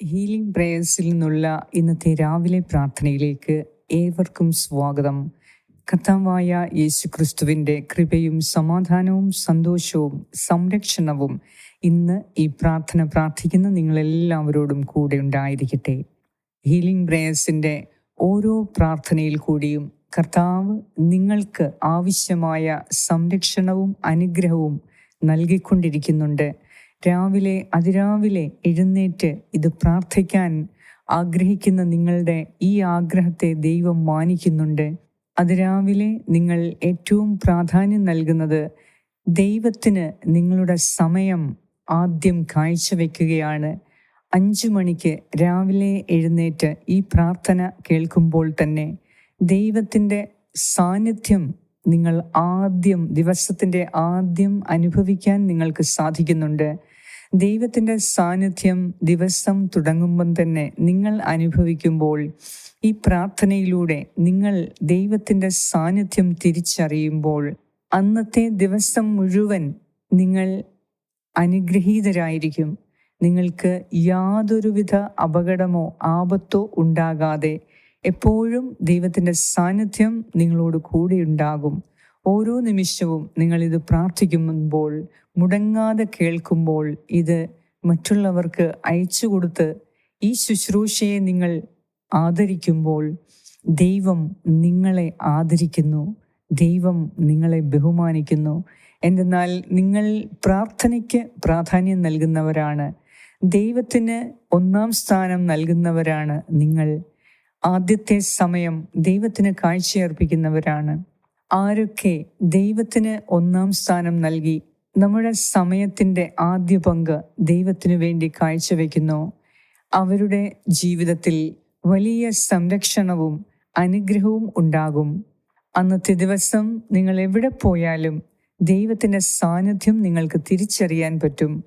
Healing പ്രേയേഴ്സിൽ നിന്നുള്ള ഇന്നത്തെ രാവിലെ പ്രാർത്ഥനയിലേക്ക് ഏവർക്കും സ്വാഗതം. കർത്താവായ യേശു ക്രിസ്തുവിന്റെ കൃപയും സമാധാനവും സന്തോഷവും സംരക്ഷണവും ഇന്ന് ഈ പ്രാർത്ഥന പ്രാർത്ഥിക്കുന്ന നിങ്ങളെല്ലാവരോടും കൂടെ ഉണ്ടായിരിക്കട്ടെ. ഹീലിംഗ് പ്രേയേഴ്സിന്റെ ഓരോ പ്രാർത്ഥനയിൽ കൂടിയും കർത്താവ് നിങ്ങൾക്ക് ആവശ്യമായ സംരക്ഷണവും അനുഗ്രഹവും നൽകിക്കൊണ്ടിരിക്കുന്നുണ്ട്. രാവിലെ അതിരാവിലെ എഴുന്നേറ്റ് ഇത് പ്രാർത്ഥിക്കാൻ ആഗ്രഹിക്കുന്ന നിങ്ങളുടെ ഈ ആഗ്രഹത്തെ ദൈവം മാനിക്കുന്നുണ്ട്. അതിരാവിലെ നിങ്ങൾ ഏറ്റവും പ്രാധാന്യം നൽകുന്നത് ദൈവത്തിന് നിങ്ങളുടെ സമയം ആദ്യം കാഴ്ചവെക്കുകയാണ്. അഞ്ചു മണിക്ക് രാവിലെ എഴുന്നേറ്റ് ഈ പ്രാർത്ഥന കേൾക്കുമ്പോൾ തന്നെ ദൈവത്തിന്റെ സാന്നിധ്യം നിങ്ങൾ ആദ്യം ദിവസത്തിന്റെ ആദ്യം അനുഭവിക്കാൻ നിങ്ങൾക്ക് സാധിക്കുന്നുണ്ട്. ദൈവത്തിന്റെ സാന്നിധ്യം ദിവസം തുടങ്ങുമ്പം തന്നെ നിങ്ങൾ അനുഭവിക്കുമ്പോൾ ഈ പ്രാർത്ഥനയിലൂടെ നിങ്ങൾ ദൈവത്തിന്റെ സാന്നിധ്യം തിരിച്ചറിയുമ്പോൾ അന്നത്തെ ദിവസം മുഴുവൻ നിങ്ങൾ അനുഗ്രഹീതരായിരിക്കും. നിങ്ങൾക്ക് യാതൊരുവിധ അപകടമോ ആപത്തോ ഉണ്ടാകാതെ എപ്പോഴും ദൈവത്തിന്റെ സാന്നിധ്യം നിങ്ങളോട് കൂടെ ഉണ്ടാകും. ഓരോ നിമിഷവും നിങ്ങൾ ഇത് പ്രാർത്ഥിക്കുമ്പോൾ മുടങ്ങാതെ കേൾക്കുമ്പോൾ ഇത് മറ്റുള്ളവർക്ക് അയച്ചു കൊടുത്ത് ഈ ശുശ്രൂഷയെ നിങ്ങൾ ആദരിക്കുമ്പോൾ ദൈവം നിങ്ങളെ ആദരിക്കുന്നു. ദൈവം നിങ്ങളെ ബഹുമാനിക്കുന്നു. എന്തെന്നാൽ നിങ്ങൾ പ്രാർത്ഥനയ്ക്ക് പ്രാധാന്യം നൽകുന്നവരാണ്. ദൈവത്തിന് ഒന്നാം സ്ഥാനം നൽകുന്നവരാണ് നിങ്ങൾ. ആദ്യത്തെ സമയം ദൈവത്തിന് കാഴ്ചയർപ്പിക്കുന്നവരാണ്. ആരൊക്കെ ദൈവത്തിന് ഒന്നാം സ്ഥാനം നൽകി നമ്മുടെ സമയത്തിന്റെ ആദ്യ പങ്ക് ദൈവത്തിനു വേണ്ടി കാഴ്ചവെക്കുന്നു. അവരുടെ ജീവിതത്തിൽ വലിയ സംരക്ഷണവും അനുഗ്രഹവും ഉണ്ടാകും. അന്നത്തെ ദിവസം നിങ്ങൾ എവിടെ പോയാലും ദൈവത്തിന്റെ സാന്നിധ്യം നിങ്ങൾക്ക് തിരിച്ചറിയാൻ പറ്റും.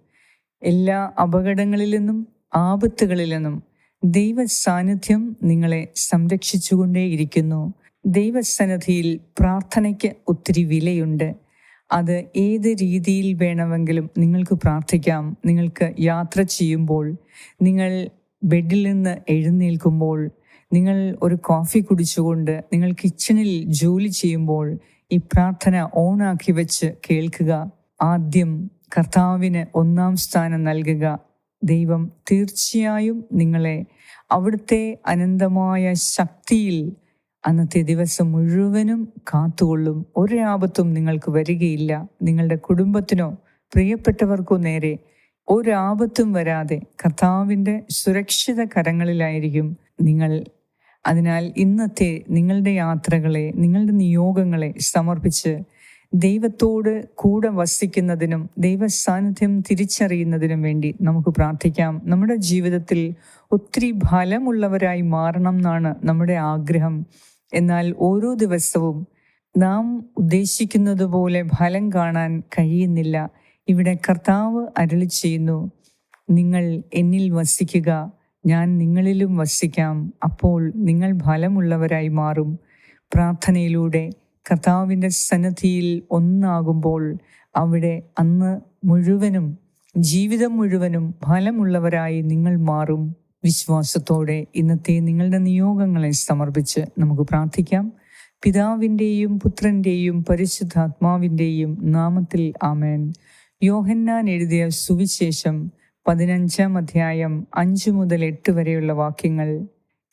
എല്ലാ അപകടങ്ങളിൽ നിന്നും ആപത്തുകളിൽ നിന്നും ദൈവ സാന്നിധ്യം നിങ്ങളെ സംരക്ഷിച്ചുകൊണ്ടേയിരിക്കുന്നു. ദൈവസന്നിധിയിൽ പ്രാർത്ഥനയ്ക്ക് ഒത്തിരി വിലയുണ്ട്. അത് ഏത് രീതിയിൽ വേണമെങ്കിലും നിങ്ങൾക്ക് പ്രാർത്ഥിക്കാം. നിങ്ങൾക്ക് യാത്ര ചെയ്യുമ്പോൾ നിങ്ങൾ ബെഡിൽ നിന്ന് എഴുന്നേൽക്കുമ്പോൾ നിങ്ങൾ ഒരു കോഫി കുടിച്ചുകൊണ്ട് നിങ്ങൾ കിച്ചണിൽ ജോലി ചെയ്യുമ്പോൾ ഈ പ്രാർത്ഥന ഓണാക്കി വെച്ച് കേൾക്കുക. ആദ്യം കർത്താവിന് ഒന്നാം സ്ഥാനം നൽകുക. ദൈവം തീർച്ചയായും നിങ്ങളെ അവിടുത്തെ അനന്തമായ ശക്തിയിൽ അന്നത്തെ ദിവസം മുഴുവനും കാത്തുകൊള്ളും. ഒരാപത്തും നിങ്ങൾക്ക് വരികയില്ല. നിങ്ങളുടെ കുടുംബത്തിനോ പ്രിയപ്പെട്ടവർക്കോ നേരെ ഒരാപത്തും വരാതെ കർത്താവിന്റെ സുരക്ഷിത കരങ്ങളിലായിരിക്കും നിങ്ങൾ. അതിനാൽ ഇന്നത്തെ നിങ്ങളുടെ യാത്രകളെ നിങ്ങളുടെ നിയോഗങ്ങളെ സമർപ്പിച്ച് ദൈവത്തോട് കൂടെ വസിക്കുന്നതിനും ദൈവ സാന്നിധ്യം തിരിച്ചറിയുന്നതിനും വേണ്ടി നമുക്ക് പ്രാർത്ഥിക്കാം. നമ്മുടെ ജീവിതത്തിൽ ഒത്തിരി ഫലമുള്ളവരായി മാറണം എന്നാണ് നമ്മുടെ ആഗ്രഹം. എന്നാൽ ഓരോ ദിവസവും നാം ഉദ്ദേശിക്കുന്നത് പോലെ ഫലം കാണാൻ കഴിയുന്നില്ല. ഇവിടെ കർത്താവ് അരളി ചെയ്യുന്നു നിങ്ങൾ എന്നിൽ വസിക്കുക ഞാൻ നിങ്ങളിലും വസിക്കാം. അപ്പോൾ നിങ്ങൾ ഫലമുള്ളവരായി മാറും. പ്രാർത്ഥനയിലൂടെ കർത്താവിന്റെ സന്നദ്ധിയിൽ ഒന്നാകുമ്പോൾ അവിടെ അന്ന് മുഴുവനും ജീവിതം മുഴുവനും ഫലമുള്ളവരായി നിങ്ങൾ മാറും. വിശ്വാസത്തോടെ ഇന്നത്തെ നിങ്ങളുടെ നിയോഗങ്ങളെ സമർപ്പിച്ച് നമുക്ക് പ്രാർത്ഥിക്കാം. പിതാവിന്റെയും പുത്രന്റെയും പരിശുദ്ധാത്മാവിന്റെയും നാമത്തിൽ ആമേൻ. യോഹന്നാൻ എഴുതിയ സുവിശേഷം പതിനഞ്ചാം അധ്യായം അഞ്ചു മുതൽ എട്ട് വരെയുള്ള വാക്യങ്ങൾ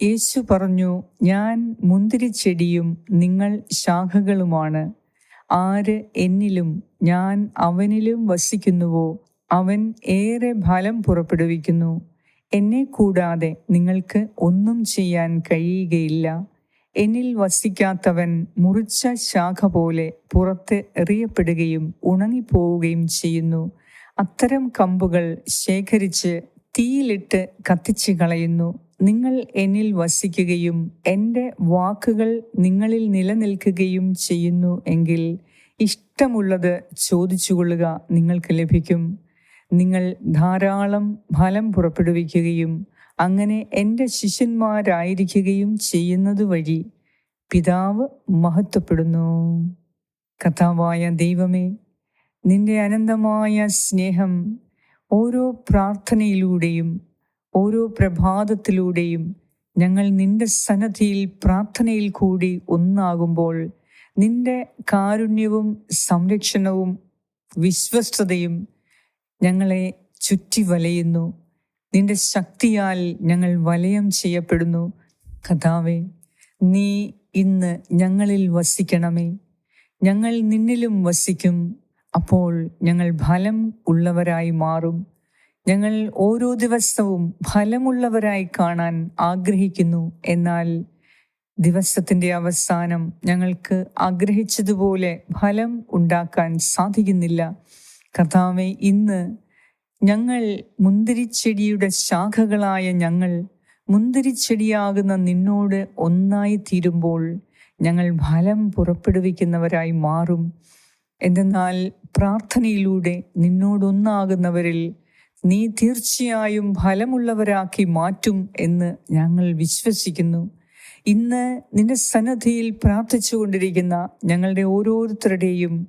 യേശു പറഞ്ഞു ഞാൻ മുന്തിരിച്ചെടിയും നിങ്ങൾ ശാഖകളുമാണ്. ആര് എന്നിലും ഞാൻ അവനിലും വസിക്കുന്നുവോ അവൻ ഏറെ ഫലം പുറപ്പെടുവിക്കുന്നു. എന്നെ കൂടാതെ നിങ്ങൾക്ക് ഒന്നും ചെയ്യാൻ കഴിയുകയില്ല. എന്നിൽ വസിക്കാത്തവൻ മുറിച്ച ശാഖ പോലെ പുറത്ത് എറിയപ്പെടുകയും ഉണങ്ങിപ്പോവുകയും ചെയ്യുന്നു. അത്തരം കമ്പുകൾ ശേഖരിച്ച് തീയിലിട്ട് കത്തിച്ച് കളയുന്നു നിങ്ങൾ എന്നിൽ വസിക്കുകയും എന്റെ വാക്കുകൾ നിങ്ങളിൽ നിലനിൽക്കുകയും ചെയ്യുന്നു എങ്കിൽ ഇഷ്ടമുള്ളത് ചോദിച്ചുകൊള്ളുക നിങ്ങൾക്ക് ലഭിക്കും. നിങ്ങൾ ധാരാളം ഫലം പുറപ്പെടുവിക്കുകയും അങ്ങനെ എന്റെ ശിഷ്യന്മാരായിരിക്കുകയും ചെയ്യുന്നത് വഴി പിതാവ് മഹത്വപ്പെടുന്നു. കഥാവായ ദൈവമേ നിന്റെ അനന്തമായ സ്നേഹം ഓരോ പ്രാർത്ഥനയിലൂടെയും ഓരോ പ്രഭാതത്തിലൂടെയും ഞങ്ങൾ നിന്റെ സന്നദ്ധിയിൽ പ്രാർത്ഥനയിൽ കൂടി ഒന്നാകുമ്പോൾ നിന്റെ കാരുണ്യവും സംരക്ഷണവും വിശ്വസ്തതയും ഞങ്ങളെ ചുറ്റി വലയുന്നു. നിന്റെ ശക്തിയാൽ ഞങ്ങൾ വലയം ചെയ്യപ്പെടുന്നു. കഥാവെ നീ ഇന്ന് ഞങ്ങളിൽ വസിക്കണമേ. ഞങ്ങൾ നിന്നിലും വസിക്കും. അപ്പോൾ ഞങ്ങൾ ഫലം ഉള്ളവരായി മാറും. ഞങ്ങൾ ഓരോ ദിവസവും ഫലമുള്ളവരായി കാണാൻ ആഗ്രഹിക്കുന്നു. എന്നാൽ ദിവസത്തിന്റെ അവസാനം ഞങ്ങൾക്ക് ആഗ്രഹിച്ചതുപോലെ ഫലം ഉണ്ടാക്കാൻ സാധിക്കുന്നില്ല. കർത്താവെ ഇന്ന് ഞങ്ങൾ മുന്തിരിച്ചെടിയുടെ ശാഖകളായ ഞങ്ങൾ മുന്തിരിച്ചെടിയാകുന്ന നിന്നോട് ഒന്നായി തീരുമ്പോൾ ഞങ്ങൾ ഫലം പുറപ്പെടുവിക്കുന്നവരായി മാറും. എന്തെന്നാൽ പ്രാർത്ഥനയിലൂടെ നിന്നോടൊന്നാകുന്നവരിൽ നീ തീർച്ചയായും ഫലമുള്ളവരാക്കി മാറ്റും എന്ന് ഞങ്ങൾ വിശ്വസിക്കുന്നു. ഇന്ന് നിന്റെ സന്നദ്ധിയിൽ പ്രാർത്ഥിച്ചു കൊണ്ടിരിക്കുന്ന ഞങ്ങളുടെ ഓരോരുത്തരുടെയും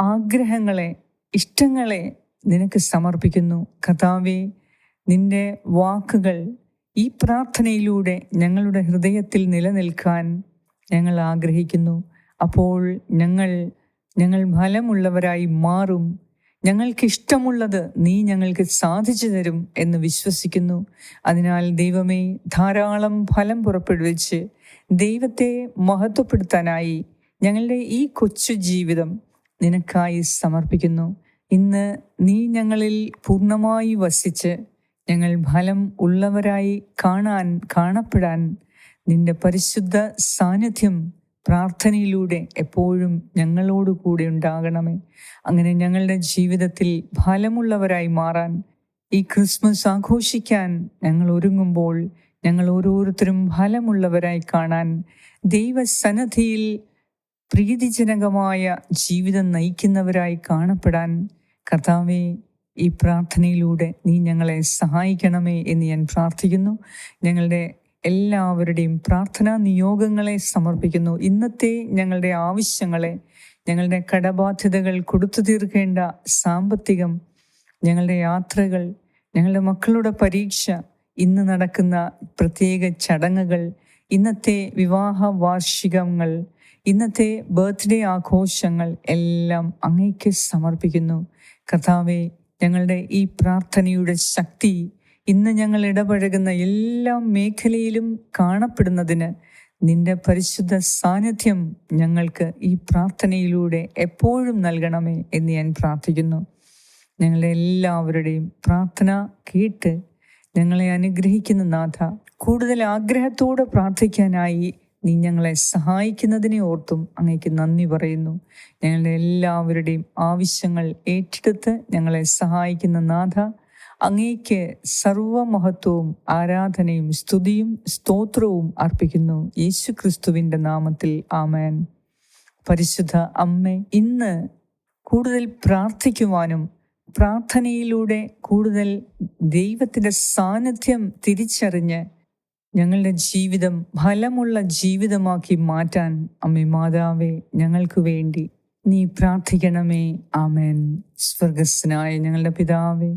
ആഗ്രഹങ്ങളെ ഇഷ്ടങ്ങളെ നിനക്ക് സമർപ്പിക്കുന്നു. കഥാവെ നിന്റെ വാക്കുകൾ ഈ പ്രാർത്ഥനയിലൂടെ ഞങ്ങളുടെ ഹൃദയത്തിൽ നിലനിൽക്കാൻ ഞങ്ങൾ ആഗ്രഹിക്കുന്നു. അപ്പോൾ ഞങ്ങൾ ഞങ്ങൾ ഫലമുള്ളവരായി മാറും ഞങ്ങൾക്ക് ഇഷ്ടമുള്ളത് നീ ഞങ്ങൾക്ക് സാധിച്ചു തരും എന്ന് വിശ്വസിക്കുന്നു. അതിനാൽ ദൈവമേ ധാരാളം ഫലം പുറപ്പെടുവിച്ച് ദൈവത്തെ മഹത്വപ്പെടുത്താനായി ഞങ്ങളുടെ ഈ കൊച്ചു ജീവിതം നിനക്കായി സമർപ്പിക്കുന്നു. ഇന്ന് നീ ഞങ്ങളിൽ പൂർണമായി വസിച്ച് ഞങ്ങൾ ഫലം ഉള്ളവരായി കാണാൻ കാണപ്പെടാൻ നിന്റെ പരിശുദ്ധ സാന്നിധ്യം പ്രാർത്ഥനയിലൂടെ എപ്പോഴും ഞങ്ങളോട് കൂടെ ഉണ്ടാകണമേ. അങ്ങനെ ഞങ്ങളുടെ ജീവിതത്തിൽ ഫലമുള്ളവരായി മാറാൻ ഈ ക്രിസ്മസ് ആഘോഷിക്കാൻ ഞങ്ങൾ ഒരുങ്ങുമ്പോൾ ഞങ്ങൾ ഓരോരുത്തരും ഫലമുള്ളവരായി കാണാൻ ദൈവസന്നദ്ധിയിൽ പ്രീതിജനകമായ ജീവിതം നയിക്കുന്നവരായി കാണപ്പെടാൻ കർത്താവെ ഈ പ്രാർത്ഥനയിലൂടെ നീ ഞങ്ങളെ സഹായിക്കണമേ എന്ന് ഞാൻ പ്രാർത്ഥിക്കുന്നു. ഞങ്ങളുടെ എല്ലാവരുടെയും പ്രാർത്ഥനാ നിയോഗങ്ങളെ സമർപ്പിക്കുന്നു. ഇന്നത്തെ ഞങ്ങളുടെ ആവശ്യങ്ങളെ ഞങ്ങളുടെ കടബാധ്യതകൾ കൊടുത്തു തീർക്കേണ്ട സാമ്പത്തികം ഞങ്ങളുടെ യാത്രകൾ ഞങ്ങളുടെ മക്കളുടെ പരീക്ഷ ഇന്ന് നടക്കുന്ന പ്രത്യേക ചടങ്ങുകൾ ഇന്നത്തെ വിവാഹ വാർഷികങ്ങൾ ഇന്നത്തെ ബർത്ത്ഡേ ആഘോഷങ്ങൾ എല്ലാം അങ്ങേക്ക് സമർപ്പിക്കുന്നു. കർത്താവെ ഞങ്ങളുടെ ഈ പ്രാർത്ഥനയുടെ ശക്തി ഇന്ന് ഞങ്ങൾ ഇടപഴകുന്ന എല്ലാ മേഖലയിലും കാണപ്പെടുന്നതിന് നിന്റെ പരിശുദ്ധ സാന്നിധ്യം ഞങ്ങൾക്ക് ഈ പ്രാർത്ഥനയിലൂടെ എപ്പോഴും നൽകണമേ എന്ന് ഞാൻ പ്രാർത്ഥിക്കുന്നു. ഞങ്ങളുടെ എല്ലാവരുടെയും പ്രാർത്ഥന കേട്ട് ഞങ്ങളെ അനുഗ്രഹിക്കുന്ന നാഥ കൂടുതൽ ആഗ്രഹത്തോടെ പ്രാർത്ഥിക്കാനായി നീ ഞങ്ങളെ സഹായിക്കുന്നതിനെ ഓർത്തും അങ്ങേക്ക് നന്ദി പറയുന്നു. ഞങ്ങളുടെ എല്ലാവരുടെയും ആവശ്യങ്ങൾ ഏറ്റെടുത്ത് ഞങ്ങളെ സഹായിക്കുന്ന നാഥ അങ്ങേക്ക് സർവമഹത്വവും ആരാധനയും സ്തുതിയും സ്തോത്രവും അർപ്പിക്കുന്നു. യേശു ക്രിസ്തുവിന്റെ നാമത്തിൽ ആമേൻ. പരിശുദ്ധ അമ്മ ഇന്ന് കൂടുതൽ പ്രാർത്ഥിക്കുവാനും പ്രാർത്ഥനയിലൂടെ കൂടുതൽ ദൈവത്തിന്റെ സാന്നിധ്യം തിരിച്ചറിഞ്ഞ് ഞങ്ങളുടെ ജീവിതം ഫലമുള്ള ജീവിതമാക്കി മാറ്റാൻ അമ്മ മാതാവേ ഞങ്ങൾക്ക് വേണ്ടി നീ പ്രാർത്ഥിക്കണമേ. ആമേൻ. സ്വർഗസ്നായ ഞങ്ങളുടെ പിതാവേ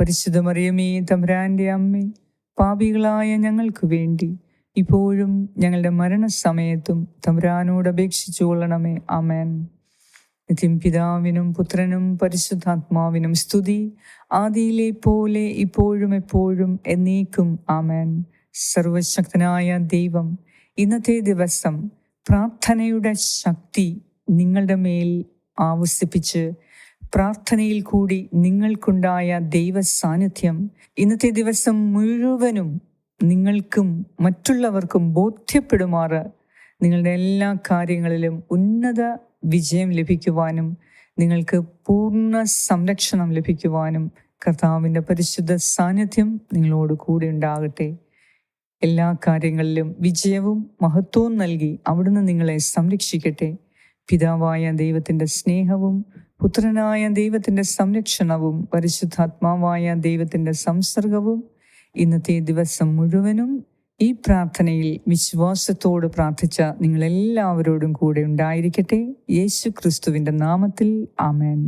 പരിശുദ്ധ മറിയമേ തമ്പുരാന്റെ അമ്മേ പാപികളായ ഞങ്ങൾക്ക് വേണ്ടി ഇപ്പോഴും ഞങ്ങളുടെ മരണസമയത്തും തമ്പുരാനോട് അപേക്ഷിച്ചു കൊള്ളണമേ. അമേൻ നിത്യം പിതാവിനും പുത്രനും പരിശുദ്ധാത്മാവിനും സ്തുതി. ആദിയിലെ പോലെ ഇപ്പോഴും എപ്പോഴും എന്നേക്കും ആമേൻ. സർവശക്തനായ ദൈവം ഇന്നത്തെ ദിവസം പ്രാർത്ഥനയുടെ ശക്തി നിങ്ങളുടെ മേൽ ആവസിപ്പിച്ച് പ്രാർത്ഥനയിൽ കൂടി നിങ്ങൾക്കുണ്ടായ ദൈവ സാന്നിധ്യം ഇന്നത്തെ ദിവസം മുഴുവനും നിങ്ങൾക്കും മറ്റുള്ളവർക്കും ബോധ്യപ്പെടുമാറ്. നിങ്ങളുടെ എല്ലാ കാര്യങ്ങളിലും ഉന്നത വിജയം ലഭിക്കുവാനും നിങ്ങൾക്ക് പൂർണ സംരക്ഷണം ലഭിക്കുവാനും കർത്താവിന്റെ പരിശുദ്ധ സാന്നിധ്യം നിങ്ങളോട് കൂടെ ഉണ്ടാകട്ടെ. എല്ലാ കാര്യങ്ങളിലും വിജയവും മഹത്വവും നൽകി അവിടുന്ന് നിങ്ങളെ സംരക്ഷിക്കട്ടെ. പിതാവായ ദൈവത്തിന്റെ സ്നേഹവും പുത്രനായ ദൈവത്തിന്റെ സംരക്ഷണവും പരിശുദ്ധാത്മാവായ ദൈവത്തിന്റെ സംസർഗവും ഇന്നത്തെ ദിവസം മുഴുവനും ഈ പ്രാർത്ഥനയിൽ വിശ്വാസത്തോട് പ്രാർത്ഥിച്ച നിങ്ങളെല്ലാവരോടും കൂടെ ഉണ്ടായിരിക്കട്ടെ. യേശു ക്രിസ്തുവിന്റെ നാമത്തിൽ. ആമേൻ.